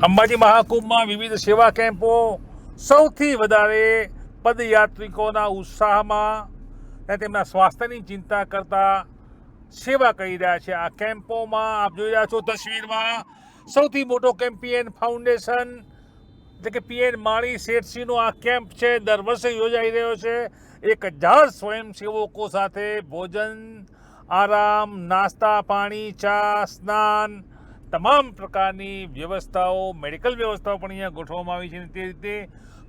અંબાજી મહાકુંભમાં વિવિધ સેવા કેમ્પો, સૌથી વધારે પદયાત્રિકોના ઉત્સાહમાં અને તેમના સ્વાસ્થ્યની ચિંતા કરતા સેવા કરી રહ્યા છે. આ કેમ્પોમાં આપ જોઈ રહ્યા છો તસવીરમાં સૌથી મોટો કેમ્પ પીએન ફાઉન્ડેશન, એટલે કે પીએન માળી શેઠસિંહનો આ કેમ્પ છે. દર વર્ષે યોજાઈ રહ્યો છે. એક હજાર સ્વયંસેવકો સાથે ભોજન, આરામ, નાસ્તા, પાણી, ચા, સ્નાન તમામ પ્રકારની વ્યવસ્થાઓ, મેડિકલ વ્યવસ્થાઓ પણ અહીંયા ગોઠવવામાં આવી છે અને તે રીતે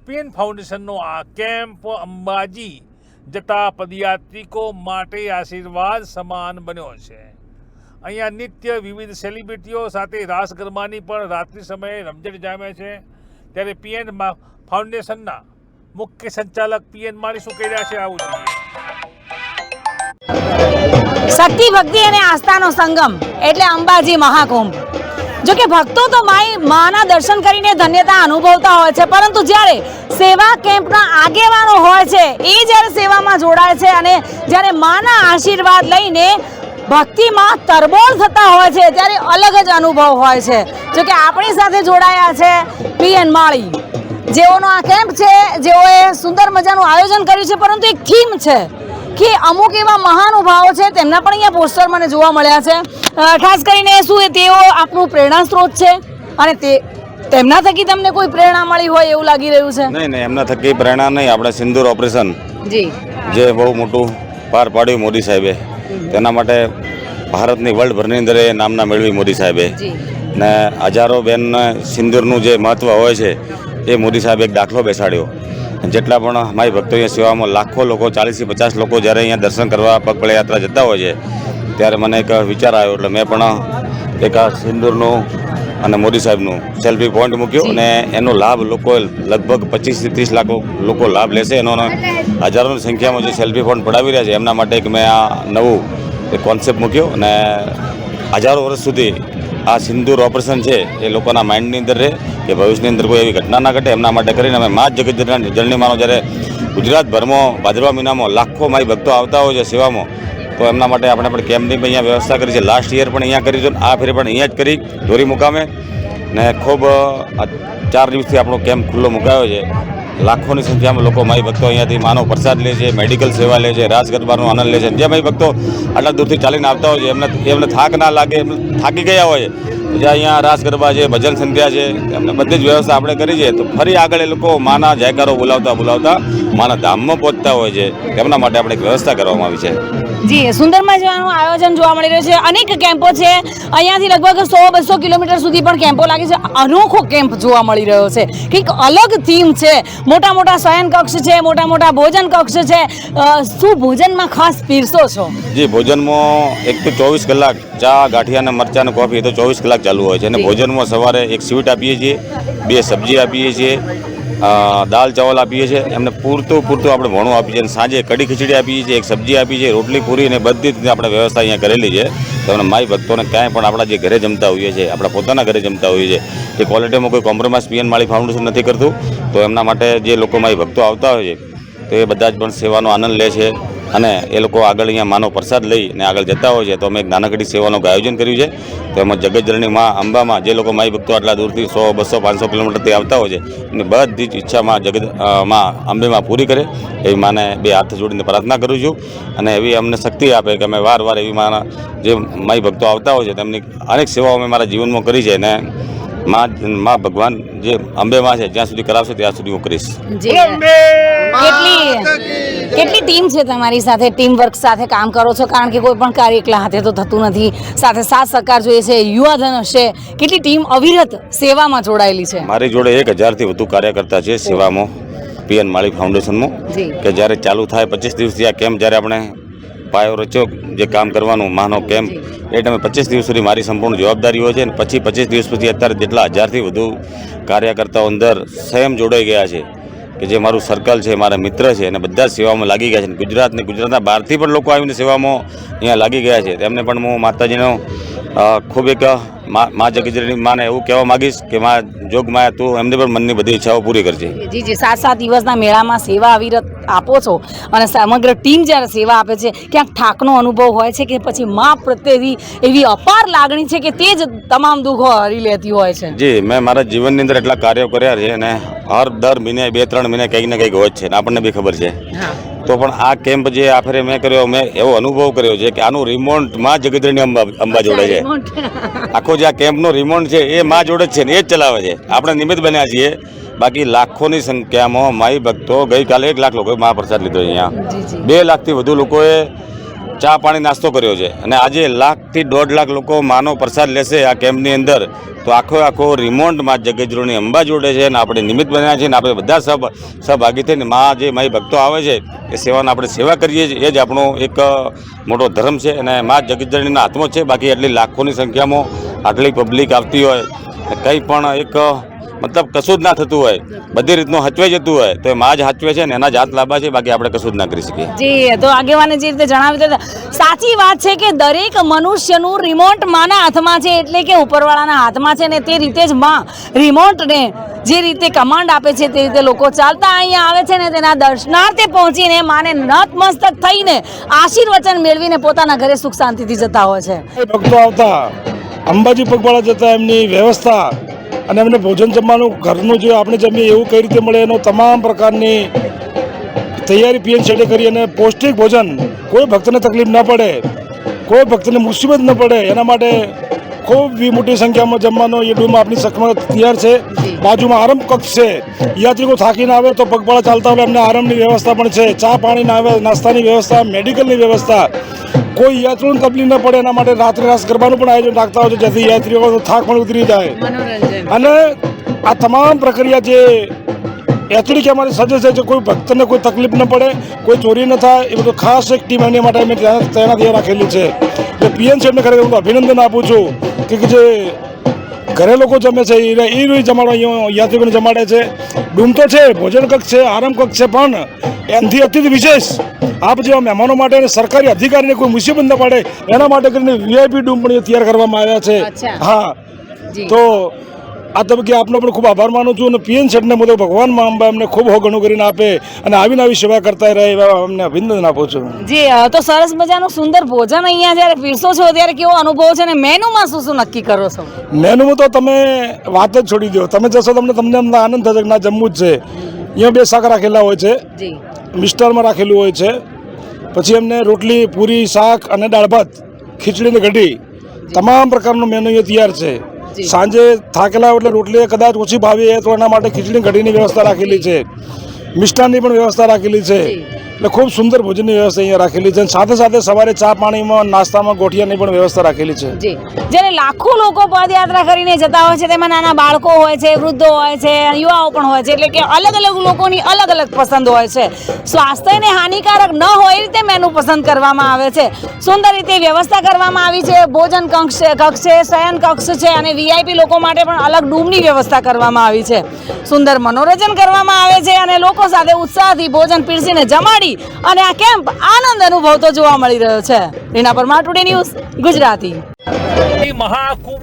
પીએન ફાઉન્ડેશનનો આ કેમ્પ અંબાજી જતા પદયાત્રિકો માટે આશીર્વાદ સમાન બન્યો છે. અહીંયા નિત્ય વિવિધ સેલિબ્રિટીઓ સાથે રાસ ગરબાની પણ રાત્રિ સમયે રમઝટ જામે છે. ત્યારે પીએન ફાઉન્ડેશનના મુખ્ય સંચાલક પીએન માણી શું કહી રહ્યા છે આવું જોઈએ. શક્તિ ભક્તિ અને આસ્થાનો સંગમ, એટલે અંબાજી મહાકુંભ. જો કે ભક્તો તો માઈ માના દર્શન કરીને ધન્યતા અનુભવતા હોય છે, પરંતુ જ્યારે સેવા કેમ્પના આગેવાનો હોય છે, એ જ્યારે સેવામાં જોડાય છે અને જ્યારે માના આશીર્વાદ લઈને ભક્તિમાં તરબોળ થતા હોય છે, ત્યારે અલગ જ અનુભવ હોય છે. જો કે આપણી સાથે જોડાયા છે પીએન માળી. જેઓનો આ કેમ્પ છે, જેઓએ સુંદર મજાનું આયોજન કર્યું છે, પરંતુ એક થીમ છે. કે અમુક એવા મહાનુભાવો છે તેમના પણ અહીંયા પોસ્ટર મને જોવા મળ્યા છે. ખાસ કરીને શું તેઓ આપણું પ્રેરણા સ્ત્રોત છે અને તે તેમના થકી તમને કોઈ પ્રેરણા મળી હોય એવું લાગી રહ્યું છે? નહીં નહીં એમના થકી પ્રેરણા નહીં આપણે સિંદૂર ઓપરેશન જી. જે બહુ મોટું પાર પાડ્યું મોદી સાહેબે. તેના માટે ભારતની વર્લ્ડભરની અંદર એ નામના મેળવી મોદી સાહેબે. ને હજારો બેનને સિંદૂરનું જે મહત્ત્વ હોય છે એ મોદી સાહેબે એક દાખલો બેસાડ્યો. જેટલા પણ મારી ભક્તો અહીંયા સેવામાં લાખો લોકો ચાલીસથી પચાસ લોકો જ્યારે અહીંયા દર્શન કરવા પગપળે યાત્રા જતા હોય છે ત્યારે મને એક વિચાર આવ્યો. એટલે મેં પણ એક આ સિંદૂરનું અને મોદી સાહેબનું સેલ્ફી પોઈન્ટ મૂક્યો અને એનો લાભ લોકો લગભગ પચીસથી ત્રીસ લાખ લોકો લાભ લેશે. એનો હજારોની સંખ્યામાં જે સેલ્ફી પોઈન્ટ પડાવી રહ્યા છે એમના માટે એક મેં આ નવું એક કોન્સેપ્ટ મૂક્યો. અને હજારો વર્ષ સુધી આ સિંદૂર ઓપરેશન છે એ લોકોના માઇન્ડની અંદર રહે. કે ભવિષ્યની અંદર કોઈ એવી ઘટના ના ઘટે એમના માટે કરીને અમે મા જગતના જગત જનનીમાનો જ્યારે ગુજરાતભરમાં ભાદરવા મહિનામાં લાખો મારી ભક્તો આવતા હોય છે સેવામાં, તો એમના માટે આપણે પણ કેમ્પની પણ અહીંયા વ્યવસ્થા કરી છે. લાસ્ટ યર પણ અહીંયા કરી છે આ ફેરે પણ અહીંયા જ કરી ધોરી મુકામે. ને ખૂબ ચાર દિવસથી આપણો કેમ્પ ખુલ્લો મુકાયો છે. લાખોની સંખ્યામાં લોકો મારી ભક્તો અહીંયાથી માનવ પ્રસાદ લે છે, મેડિકલ સેવા લે છે રાસ ગરબાનો આનંદ લે છે. જે મારી ભક્તો આટલા દૂરથી ચાલીને આવતા હોય છે, એમને એમને થાક ના લાગે, એમને થાકી ગયા હોય જે અહીંયા રાસ ગરબા છે ભજન સંધ્યા છે એમને બધી જ વ્યવસ્થા આપણે કરી છે. તો ફરી આગળ એ લોકો માના જયકારો બોલાવતા બોલાવતા માના ધામમાં પહોંચતા હોય છે. તેમના માટે આપણે એક વ્યવસ્થા કરવામાં આવી છે. જી સુંદરમાં જવાનું આયોજન જોવા મળી રહ્યું છે. અનેક કેમ્પો છે. અહીંયાથી લગભગ સો બસો કિલોમીટર સુધી પણ કેમ્પો લાગે છે. અનોખો કેમ્પ જોવા મળી રહ્યો છે. કંઈક અલગ થીમ છે. મોટા મોટા શયન કક્ષ છે મોટા મોટા ભોજન કક્ષ છે. શું ભોજનમાં ખાસ પીરસો છો? જી ભોજનમાં એક તો ચોવીસ કલાક ચા ગાંઠિયા અને મરચા અને કોફી એ તો ચોવીસ કલાક ચાલુ હોય છે અને ભોજનમાં સવારે એક સ્વીટ આપીએ છીએ બે સબ્જી આપીએ છીએ દાલ ચાવલ આપીએ છીએ એમને પૂરતું પૂરતું આપણે ભણું આપીએ છીએ અને સાંજે કઢી ખીચડી આપીએ છીએ એક સબ્જી આપીએ છીએ રોટલી પૂરી અને બધી જ આપણે વ્યવસ્થા અહીંયા કરેલી છે. તો માય માઈ ભક્તોને ક્યાંય પણ આપણા જે ઘરે જમતા હોઈએ છીએ આપણા પોતાના ઘરે જમતા હોઈએ છીએ એ ક્વોલિટીમાં કોઈ કોમ્પ્રોમાઇઝ પીએન માળી ફાઉન્ડેશન નથી કરતું. તો એમના માટે જે લોકો મારી ભક્તો આવતા હોય છે તો એ બધા જ પણ સેવાનો આનંદ લે છે. અને એ લોકો આગળ અહીંયા માનો પ્રસાદ લઈ અને આગળ જતા હોય છે. તો અમે એક નાનકડી સેવાનું આયોજન કર્યું છે. તો એમાં જગતજનની મા અંબામાં જે લોકો માઈ ભક્તો આટલા દૂરથી સો, બસો, પાંચસો કિલોમીટરથી આવતા હોય છે એની બધી જ ઈચ્છામાં જગતમાં અંબેમાં પૂરી કરે એવી માને બે હાથ જોડીને પ્રાર્થના કરું છું. અને એવી અમને શક્તિ આપે કે અમે વાર વાર એવી માના જે માઈ ભક્તો આવતા હોય છે, તેમની અનેક સેવાઓ અમે મારા જીવનમાં કરી છે. અને માં માં ભગવાન જે અંબે માં છે જ્યાં સુધી કરાવશે ત્યાં સુધી હું કરીશ. કેટલી કેટલી ટીમ છે તમારી સાથે? ટીમ વર્ક સાથે કામ કરો છો? કારણ કે કોઈ પણ કાર્ય એકલા હાથે તો થતું નથી. સાથે સાથ સહકાર જોઈએ છે યુવાધન હશે. કેટલી ટીમ અવિરત સેવામાં જોડાયેલી છે? મારી જોડે એક હજારથી વધુ કાર્યકર્તા છે સેવામાં. પીએન માળી ફાઉન્ડેશનમાં. કે જ્યારે ચાલુ થાય પચીસ દિવસથી આ કેમ્પ જ્યારે આપણે પાયો રચ્યો જે કામ કરવાનું માનો કેમ્પ એ ટાઈમે પચીસ દિવસ સુધી મારી સંપૂર્ણ જવાબદારીઓ છે અને પછી પચીસ દિવસ પછી અત્યારે જેટલા હજારથી વધુ કાર્યકર્તાઓ અંદર સ્વયં જોડાઈ ગયા છે કે જે મારું સર્કલ છે મારા મિત્ર છે અને બધા જ સેવામાં લાગી ગયા છે. અને ગુજરાત ને ગુજરાતના બહારથી પણ લોકો આવીને સેવામાં અહીંયા લાગી ગયા છે. તેમને પણ હું માતાજીનો ખૂબ એક મા જગીજની માને એવું કહેવા માંગીશ કે મા જોગ માયા તું એમને પણ મનની બધી ઈચ્છાઓ પૂરી કરજે. જી જી સાત સાત દિવસના મેળામાં સેવા અવિરત આપો છો અને સમગ્ર ટીમ જ્યારે સેવા આપે છે ક્યાંક થાકનો અનુભવ હોય છે કે પછી મા પ્રત્યેની એવી અપાર લાગણી છે કે તે જ તમામ દુઃખો હરી લેતી હોય છે. જી મેં મારા જીવનની અંદર એટલા કાર્યો કર્યા છે અને હર દર મહિને બે ત્રણ મહિને કંઈક ને કંઈક હોય છે આપણને બી ખબર છે. હા. તો પણ આ કેમ્પ જે આખરે મેં કર્યો મેં એવો અનુભવ કર્યો છે કે આનું રિમોન્ટમાં જગદીરની અંબા અંબા જોડે છે. આખો જે આ કેમ્પનો રિમોન્ટ છે એ માં જોડે જ છે ને એ જ ચલાવે છે. આપણે નિમિત્ત બન્યા છીએ. બાકી લાખોની સંખ્યામાં માઈ ભક્તો ગઈકાલે એક લાખ લોકોએ મહાપ્રસાદ લીધો અહીંયા. બે લાખથી વધુ લોકોએ ચા પાણી નાસ્તો કર્યો છે. અને આજે લાખથી દોઢ લાખ લોકો માનો પ્રસાદ લેશે આ કેમ્પની અંદર. તો આખો આખો રિમોન્ડમાં અંબા જોડે છે અને આપણે નિમિત્ત બન્યા છીએ અને આપણે બધા સબ, સહભાગી થઈને મા જે મારી ભક્તો આવે છે, એ સેવાની આપણે સેવા કરીએ છીએ. એ જ આપણો એક મોટો ધર્મ છે. અને મા જગજરણીના હાથમાં છે. બાકી એટલી લાખોની સંખ્યામાં આટલી પબ્લિક આવતી હોય. કંઈ પણ એક મતલબ કશું જ ના થતું હોય. બધી રીતનું હચવાઈ જતું હોય. તો એ માં જ હાચવે છે ને એના જાત લાંબા છે બાકી આપણે કશું જ ના કરી શકીએ. જી તો આગેવાને જે રીતે જણાવ્યું હતું સાચી વાત છે કે દરેક મનુષ્યનું રિમોટ માના હાથમાં છે એટલે કે ઉપરવાળાના હાથમાં છે ને તે રીતે જ માં રિમોટને જે રીતે કમાન્ડ આપે છે તે રીતે લોકો ચાલતા અહીંયા આવે છે ને તેના દર્શનાર્થે પહોંચીને માને નતમસ્તક થઈને આશીર્વચન મેળવીને પોતાના ઘરે સુખ શાંતિથી જતા હોય છે. ભક્તો આવતા અંબાજી પગપાળા જતા એમની વ્યવસ્થા અને એમને ભોજન જમવાનું ઘરનું જે આપણે જમીએ એવું કઈ રીતે મળે એનો તમામ પ્રકારની તૈયારી પીએન શેડે કરી અને પૌષ્ટિક ભોજન કોઈ ભક્તને તકલીફ ન પડે કોઈ ભક્તને મુસીબત ન પડે એના માટે ખૂબ મોટી સંખ્યામાં જમવાનો એ ડૂમ આપણી સખમાં તૈયાર છે. બાજુમાં આરામ કક્ષ છે. યાત્રિકો થાકીને આવે તો પગપાળા ચાલતા હોય એમને આરામની વ્યવસ્થા પણ છે. ચા પાણીના આવે નાસ્તાની વ્યવસ્થા મેડિકલની વ્યવસ્થા કોઈ યાત્રીઓને તકલીફ ન પડે એના માટે રાત્રે રાસ ગરબાનું પણ આયોજન રાખતા હોય છે જેથી યાત્રીઓ થાક પણ ઉતરી જાય. અને આ તમામ પ્રક્રિયા જે એચડી કે અમારી સજ્જ છે કોઈ ભક્તને કોઈ તકલીફ ન પડે કોઈ ચોરી ન થાય એ બધું ખાસ એક ટીમ એની માટે અમે તૈનાત રાખેલી છે. એટલે પીએન સાહેબને ખરેખર હું અભિનંદન આપું છું કે જે ઘરે લોકો જમે છે એ એ જમાડો અહીંયા યાત્રિકોને જમાડે છે. ડૂમ તો છે ભોજન કક્ષ છે આરામ કક્ષ છે પણ એનાથી અત્યંત વિશેષ આપ જેવા મહેમાનો માટે અને સરકારી અધિકારીને કોઈ મુસીબત ન પડે એના માટે કરીને વીઆઈપી ડૂમ પણ તૈયાર કરવામાં આવ્યા છે. હા. તો આ તબક્કે આપનો પણ ખૂબ આભાર માનું છું અને પીએન શેઠને મોટો ભગવાન અંબા અમને ખૂબ ઘણું કરીને આપે અને આવીને આવી સેવા કરતા રહે એવા અમને અભિનંદન આપું છું. જી તો સરસ મજાનું સુંદર ભોજન અહીંયા જ્યારે પીરસો છો ત્યારે કેવો અનુભવ છે અને મેનુમાં શું શું નક્કી કરો છો? મેનુમાં તો તમે વાત જ છોડી દો. તમે જશો તમને તમને અમને આનંદ થશે ના જમવું જ છે. અહીંયા બે શાક રાખેલા હોય છે. મિસ્ટરમાં રાખેલું હોય છે. પછી એમને રોટલી પૂરી શાક અને દાળ ભાત ખીચડી ને તમામ પ્રકારનું મેનુ અહીંયા તૈયાર છે. સાંજે થાકેલા એટલે રોટલી કદાચ ઓછી ભાવી તો એના માટે ખીચડી કઢીની વ્યવસ્થા રાખેલી છે. મિષ્ટાનની પણ વ્યવસ્થા રાખેલી છે. એટલે ખૂબ સુંદર ભોજનની વ્યવસ્થા અહીંયા રાખેલી છે. સાથે સાથે સવારે ચા પાણીમાં, નાસ્તામાં ગોઠિયાની પણ વ્યવસ્થા રાખેલી છે. જી. જ્યારે લાખો લોકો પદયાત્રા કરીને જતા હોય છે, તેમાં નાના બાળકો હોય છે, વૃદ્ધો હોય છે, યુવાઓ પણ હોય છે, એટલે કે અલગ અલગ લોકોની અલગ અલગ પસંદ હોય છે. સ્વાસ્થ્યને હાનિકારક ન હોય એ રીતે મેનુ પસંદ કરવામાં આવે છે. સુંદર રીતે વ્યવસ્થા કરવામાં આવી છે. ભોજન કક્ષ છે કક્ષ છે, શયન કક્ષ છે અને વીઆઈપી લોકો માટે પણ અલગ ડૂમની વ્યવસ્થા કરવામાં આવી છે. સુંદર મનોરંજન કરવામાં આવે છે અને લોકો સાથે ઉત્સાહથી ભોજન પીરસીને જમાડી અને આ કેમ્પ આનંદ અનુભવતો જોવા મળી રહ્યો છે. Reena Parmar today news Gujarati. Mahakumbh